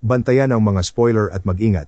Bantayan ang mga spoiler at mag-ingat.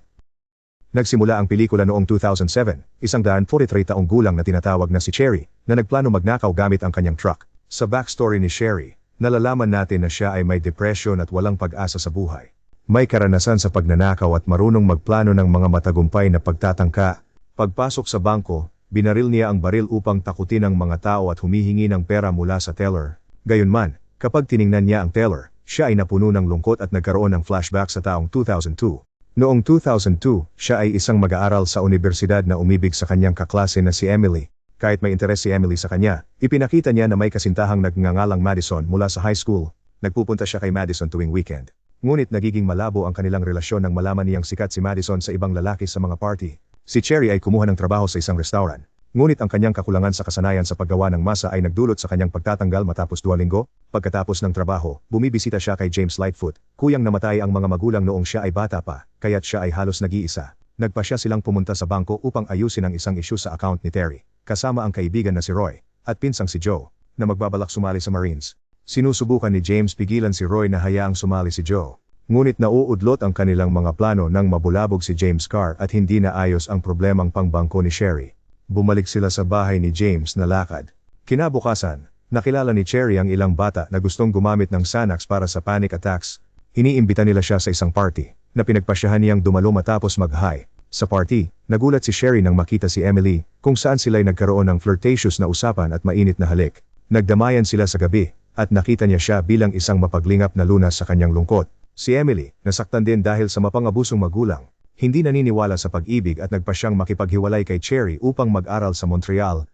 Nagsimula ang pelikula noong 2007, isang daan 43 taong gulang na tinatawag na si Cherry, na nagplano magnakaw gamit ang kanyang truck. Sa backstory ni Sherry, nalalaman natin na siya ay may depression at walang pag-asa sa buhay. May karanasan sa pagnanakaw at marunong magplano ng mga matagumpay na pagtatangka. Pagpasok sa bangko, binaril niya ang baril upang takutin ang mga tao at humihingi ng pera mula sa teller. Gayunman, kapag tiningnan niya ang teller, siya ay napuno ng lungkot at nagkaroon ng flashback sa taong 2002. Noong 2002, siya ay isang mag-aaral sa universidad na umibig sa kanyang kaklase na si Emily. Kahit may interes si Emily sa kanya, ipinakita niya na may kasintahang nagngangalang Madison mula sa high school. Nagpupunta siya kay Madison tuwing weekend. Ngunit nagiging malabo ang kanilang relasyon nang malaman niyang sikat si Madison sa ibang lalaki sa mga party. Si Cherry ay kumuha ng trabaho sa isang restaurant. Ngunit ang kanyang kakulangan sa kasanayan sa paggawa ng masa ay nagdulot sa kanyang pagtatanggal matapos dua linggo. Pagkatapos ng trabaho, bumibisita siya kay James Lightfoot, kuyang namatay ang mga magulang noong siya ay bata pa, kaya't siya ay halos nag-iisa. Nagpa siya silang pumunta sa bangko upang ayusin ang isang issue sa account ni Terry, kasama ang kaibigan na si Roy, at pinsang si Joe, na magbabalak sumali sa Marines. Sinusubukan ni James pigilan si Roy na hayaang sumali si Joe. Ngunit nauudlot ang kanilang mga plano nang mabulabog si James Carr at hindi na ayos ang problemang pangbangko ni Sherry. Bumalik sila sa bahay ni James na lakad. Kinabukasan, nakilala ni Cherry ang ilang bata na gustong gumamit ng Xanax para sa panic attacks. Iniimbita nila siya sa isang party, na pinagpasyahan niyang dumalo matapos mag-high. Sa party, nagulat si Sherry nang makita si Emily, kung saan sila'y nagkaroon ng flirtatious na usapan at mainit na halik. Nagdamayan sila sa gabi, at nakita niya siya bilang isang mapaglingap na lunas sa kanyang lungkot. Si Emily, nasaktan din dahil sa mapangabusong magulang, hindi naniniwala sa pag-ibig at nagpa siyang makipaghiwalay kay Cherry upang mag-aral sa Montreal.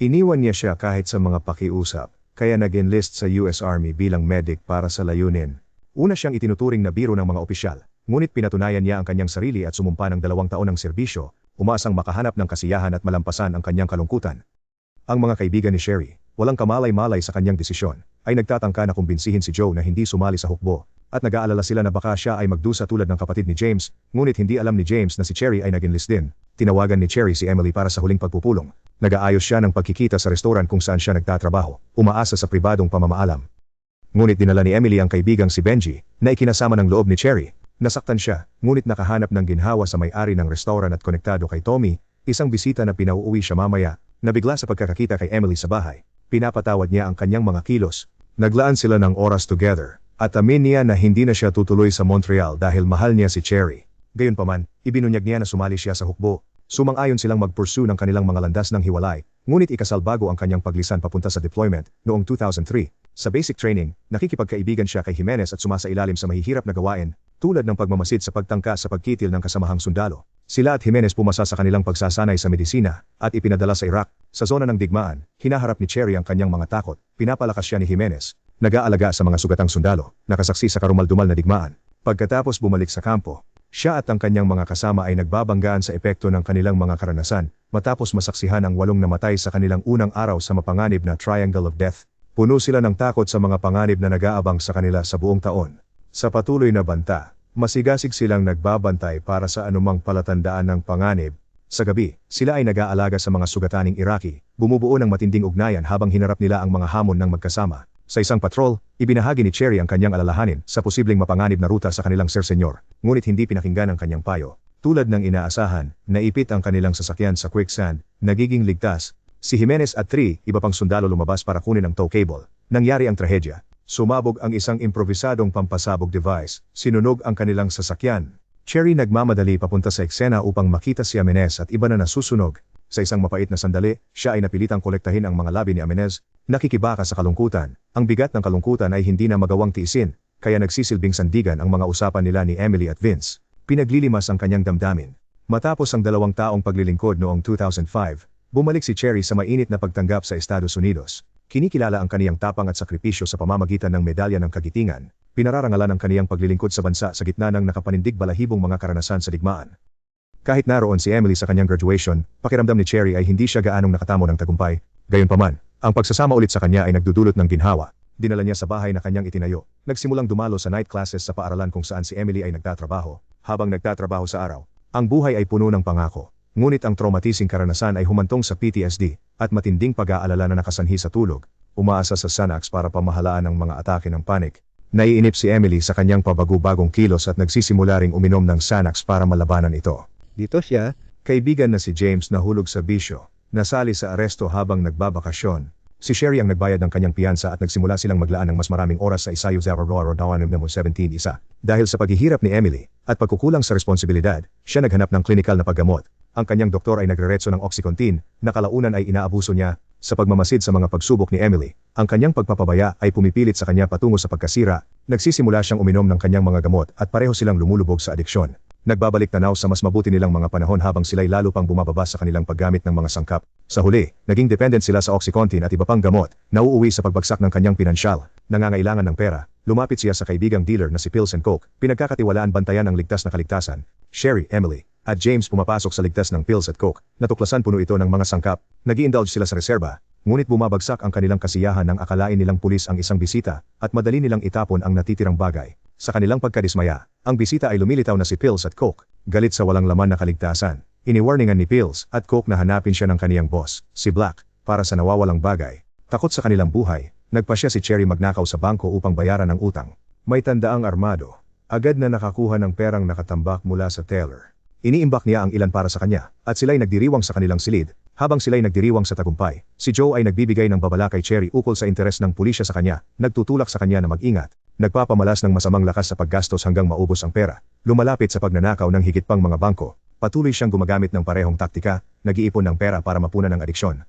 Iniwan niya siya kahit sa mga pakiusap, kaya nag-enlist sa US Army bilang medic para sa layunin. Una siyang itinuturing na biro ng mga opisyal, ngunit pinatunayan niya ang kanyang sarili at sumumpa ng dalawang taon ng serbisyo, umasang makahanap ng kasiyahan at malampasan ang kanyang kalungkutan. Ang mga kaibigan ni Sherry, walang kamalay-malay sa kanyang desisyon, ay nagtatangka na kumbinsihin si Joe na hindi sumali sa hukbo, at nag-aalala sila na baka siya ay magdusa tulad ng kapatid ni James, ngunit hindi alam ni James na si Cherry ay nag-enlist din. Tinawagan ni Cherry si Emily para sa huling pagpupulong. Nag-aayos siya ng pagkikita sa restoran kung saan siya nagtatrabaho, umaasa sa pribadong pamamaalam. Ngunit dinala ni Emily ang kaibigang si Benji, na ikinasama ng loob ni Cherry. Nasaktan siya, ngunit nakahanap ng ginhawa sa may-ari ng restoran at konektado kay Tommy, isang bisita na pinauuwi siya mamaya, nabigla sa pagkakakita kay Emily sa bahay. Pinapatawad niya ang kanyang mga kilos. Naglaan sila ng oras together, at amin niya na hindi na siya tutuloy sa Montreal dahil mahal niya si Cherry. Gayunpaman, ibinunyag niya na sumali siya sa hukbo. Sumang-ayon silang mag-pursue ng kanilang mga landas ng hiwalay, ngunit ikasal bago ang kanyang paglisan papunta sa deployment noong 2003. Sa basic training, nakikipagkaibigan siya kay Jimenez at sumasailalim sa mahihirap na gawain, tulad ng pagmamasid sa pagtangka sa pagkitil ng kasamahang sundalo. Sila at Jimenez pumasa sa kanilang pagsasanay sa medisina at ipinadala sa Iraq. Sa zona ng digmaan, hinaharap ni Cherry ang kanyang mga takot, pinapalakas siya ni Jimenez, nag-aalaga sa mga sugatang sundalo, nakasaksi sa karumaldumal na digmaan. Pagkatapos bumalik sa kampo, siya at ang kanyang mga kasama ay nagbabanggaan sa epekto ng kanilang mga karanasan, matapos masaksihan ang walong namatay sa kanilang unang araw sa mapanganib na Triangle of Death. Puno sila ng takot sa mga panganib na nag-aabang sa kanila sa buong taon. Sa patuloy na banta, masigasig silang nagbabantay para sa anumang palatandaan ng panganib. Sa gabi, sila ay nag-aalaga sa mga sugataning Iraqi, bumubuo ng matinding ugnayan habang hinarap nila ang mga hamon ng magkasama. Sa isang patrol, ibinahagi ni Cherry ang kanyang alalahanin sa posibleng mapanganib na ruta sa kanilang Sir Senyor, ngunit hindi pinakinggan ang kanyang payo. Tulad ng inaasahan, naipit ang kanilang sasakyan sa quicksand, nagiging ligtas. Si Jimenez at Tri, iba pang sundalo lumabas para kunin ang tow cable. Nangyari ang trahedya. Sumabog ang isang improvisadong pampasabog device, sinunog ang kanilang sasakyan. Cherry nagmamadali papunta sa eksena upang makita si Jimenez at iba na nasusunog, sa isang mapait na sandali, siya ay napilitang kolektahin ang mga labi ni Amenez, nakikibaka sa kalungkutan. Ang bigat ng kalungkutan ay hindi na magawang tiisin, kaya nagsisilbing sandigan ang mga usapan nila ni Emily at Vince. Pinaglilimas ang kanyang damdamin. Matapos ang dalawang taong paglilingkod noong 2005, bumalik si Cherry sa mainit na pagtanggap sa Estados Unidos. Kinikilala ang kaniyang tapang at sakripisyo sa pamamagitan ng medalya ng kagitingan. Pinararangalan ang kaniyang paglilingkod sa bansa sa gitna ng nakapanindig balahibong mga karanasan sa digmaan. Kahit naroon si Emily sa kanyang graduation, pakiramdam ni Cherry ay hindi siya gaanong nakatamo ng tagumpay. Gayunpaman, ang pagsasama ulit sa kanya ay nagdudulot ng ginhawa. Dinala niya sa bahay na kanyang itinayo. Nagsimulang dumalo sa night classes sa paaralan kung saan si Emily ay nagtatrabaho. Habang nagtatrabaho sa araw, ang buhay ay puno ng pangako. Ngunit ang traumatising karanasan ay humantong sa PTSD at matinding pag-aalala na nakasanhi sa tulog. Umaasa sa Xanax para pamahalaan ang mga atake ng panic. Naiinip si Emily sa kanyang pabago-bagong kilos at nagsisimula ring uminom ng Xanax para malabanan ito. Dito siya, Kaibigan na si James nahulog sa bisyo, nasali sa aresto habang nagbabakasyon. Si Sherry ang nagbayad ng kanyang piyansa at nagsimula silang maglaan ng mas maraming oras sa Isayo Zararo Dawan ng 17 isa. Dahil sa paghihirap ni Emily at pagkukulang sa responsibilidad, siya naghanap ng klinikal na paggamot. Ang kanyang doktor ay nagreretso ng Oxycontin na kalaunan ay inaabuso niya sa pagmamasid sa mga pagsubok ni Emily. Ang kanyang pagpapabaya ay pumipilit sa kanya patungo sa pagkasira, nagsisimula siyang uminom ng kanyang mga gamot at pareho silang lumulubog sa adiksyon. Nagbabalik tanaw sa mas mabuti nilang mga panahon habang sila'y lalo pang bumababa sa kanilang paggamit ng mga sangkap. Sa huli, naging dependent sila sa Oxycontin at iba pang gamot, nauuwi sa pagbagsak ng kanyang pinansyal, nangangailangan ng pera, lumapit siya sa kaibigang dealer na si Pills and Coke, pinagkakatiwalaan bantayan ang ligtas na kaligtasan. Sherry, Emily, at James pumapasok sa ligtas ng Pills at Coke, natuklasan puno ito ng mga sangkap, nag indulge sila sa reserba, ngunit bumabagsak ang kanilang kasiyahan nang akalain nilang pulis ang isang bisita, at madali nilang itapon ang natitirang bagay. Sa kanilang pagkadismaya, ang bisita ay lumilitaw na si Pills at Coke, galit sa walang laman na kaligtasan. Iniwarningan ni Pills at Coke na hanapin siya ng kaniyang boss, si Black, para sa nawawalang bagay. Takot sa kanilang buhay, nagpa siya si Cherry magnakaw sa bangko upang bayaran ang utang. May tandaang armado. Agad na nakakuha ng perang nakatambak mula sa teller. Iniimbak niya ang ilan para sa kanya, at sila'y nagdiriwang sa kanilang silid, habang sila'y nagdiriwang sa tagumpay. Si Joe ay nagbibigay ng babala kay Cherry ukol sa interes ng pulisya sa kanya, nagtutulak sa kanya na mag-ingat, nagpapamalas ng masamang lakas sa paggastos hanggang maubos ang pera, lumalapit sa pagnanakaw ng higit pang mga bangko, patuloy siyang gumagamit ng parehong taktika, nag-iipon ng pera para mapunan ang adiksyon.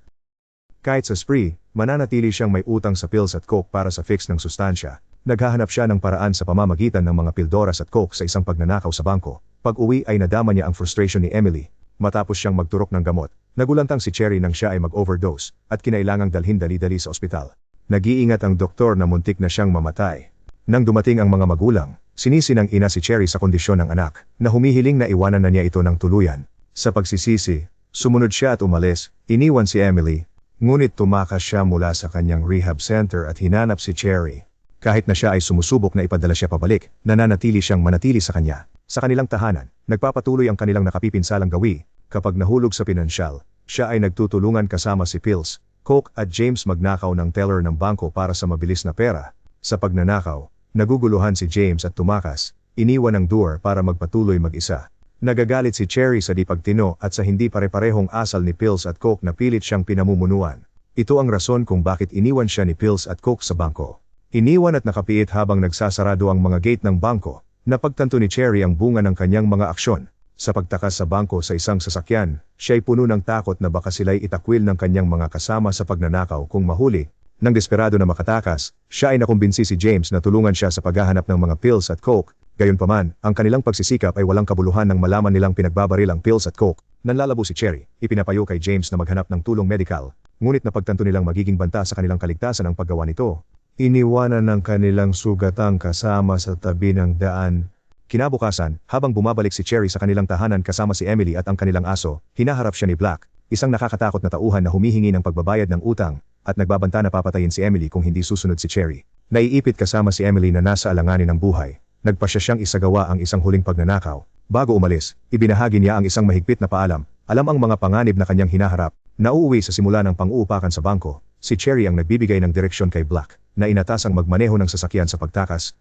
Kahit sa spree, mananatili siyang may utang sa pills at coke para sa fix ng sustansya. Naghahanap siya ng paraan sa pamamagitan ng mga pildoras at coke sa isang pagnanakaw sa bangko. Pag uwi ay nadama niya ang frustration ni Emily, matapos siyang magturok ng gamot. Nagulantang si Cherry nang siya ay mag-overdose at kinailangang dalhin dali-dali sa ospital. Nag-iingat ang doktor na muntik na siyang mamatay. Nang dumating ang mga magulang, sinisi ng ina si Cherry sa kondisyon ng anak, na humihiling na iwanan na niya ito ng tuluyan. Sa pagsisisi, sumunod siya at umalis, iniwan si Emily, ngunit tumakas siya mula sa kanyang rehab center at hinanap si Cherry. Kahit na siya ay sumusubok na ipadala siya pabalik, nananatili siyang manatili sa kanya. Sa kanilang tahanan, nagpapatuloy ang kanilang nakapipinsalang gawi, kapag nahulog sa pinansyal, siya ay nagtutulungan kasama si Pills, Coke at James magnakaw ng teller ng bangko para sa mabilis na pera. Sa pagnanakaw, naguguluhan si James at tumakas, iniwan ang door para magpatuloy mag-isa. Nagagalit si Cherry sa di pagtino at sa hindi pare-parehong asal ni Pills at Coke na pilit siyang pinamumunuan. Ito ang rason kung bakit iniwan siya ni Pills at Coke sa bangko. Iniwan at nakapiit habang nagsasarado ang mga gate ng bangko, napagtanto ni Cherry ang bunga ng kanyang mga aksyon. Sa pagtakas sa bangko sa isang sasakyan, siya ay puno ng takot na baka sila'y itakwil ng kanyang mga kasama sa pagnanakaw kung mahuli. Nang desperado na makatakas, siya ay nakumbinsi si James na tulungan siya sa paghahanap ng mga pills at coke. Gayunpaman, ang kanilang pagsisikap ay walang kabuluhan nang malaman nilang pinagbabaril ang pills at coke. Nanlalabo si Cherry, ipinapayo kay James na maghanap ng tulong medical. Ngunit napagtanto nilang magiging banta sa kanilang kaligtasan ang paggawa nito. Iniwanan ng kanilang sugatang kasama sa tabi ng daan. Kinabukasan, habang bumabalik si Cherry sa kanilang tahanan kasama si Emily at ang kanilang aso, hinaharap siya ni Black, isang nakakatakot na tauhan na humihingi ng pagbabayad ng utang, at nagbabanta na papatayin si Emily kung hindi susunod si Cherry. Naiipit kasama si Emily na nasa alanganin ng buhay. Nagpasya siyang isagawa ang isang huling pagnanakaw. Bago umalis, ibinahagi niya ang isang mahigpit na paalam. Alam ang mga panganib na kanyang hinaharap. Nauuwi sa simula ng pang-uupakan sa bangko, si Cherry ang nagbibigay ng direksyon kay Black, na inatasang magmaneho ng sasakyan sa pagtakas.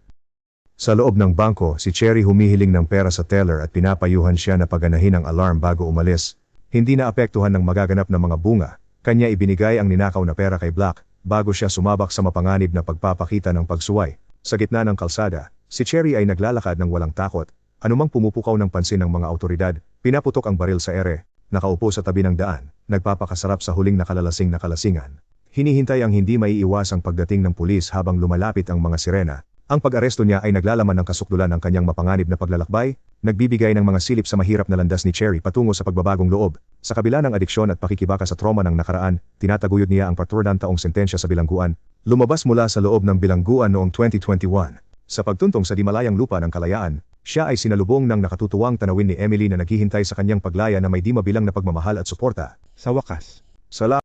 Sa loob ng bangko, si Cherry humihiling ng pera sa teller at pinapayuhan siya na paganahin ang alarm bago umalis. Hindi na apektuhan ng magaganap na mga bunga, kanya ibinigay ang ninakaw na pera kay Black, bago siya sumabak sa mapanganib na pagpapakita ng pagsuway. Sa gitna ng kalsada, si Cherry ay naglalakad ng walang takot, anumang pumupukaw ng pansin ng mga autoridad, pinaputok ang baril sa ere, nakaupo sa tabi ng daan, nagpapakasarap sa huling nakalalasing na kalasingan. Hinihintay ang hindi maiiwasang pagdating ng pulis habang lumalapit ang mga sirena. Ang pag-aresto niya ay naglalaman ng kasukdulan ng kanyang mapanganib na paglalakbay, nagbibigay ng mga silip sa mahirap na landas ni Cherry patungo sa pagbabagong loob. Sa kabila ng adiksyon at pakikibaka sa trauma ng nakaraan, tinataguyod niya ang paturdan taong sentensya sa bilangguan. Lumabas mula sa loob ng bilangguan noong 2021. Sa pagtuntong sa dimalayang lupa ng kalayaan, siya ay sinalubong ng nakatutuwang tanawin ni Emily na naghihintay sa kanyang paglaya na may di mabilang na pagmamahal at suporta. sa wakas. Salamat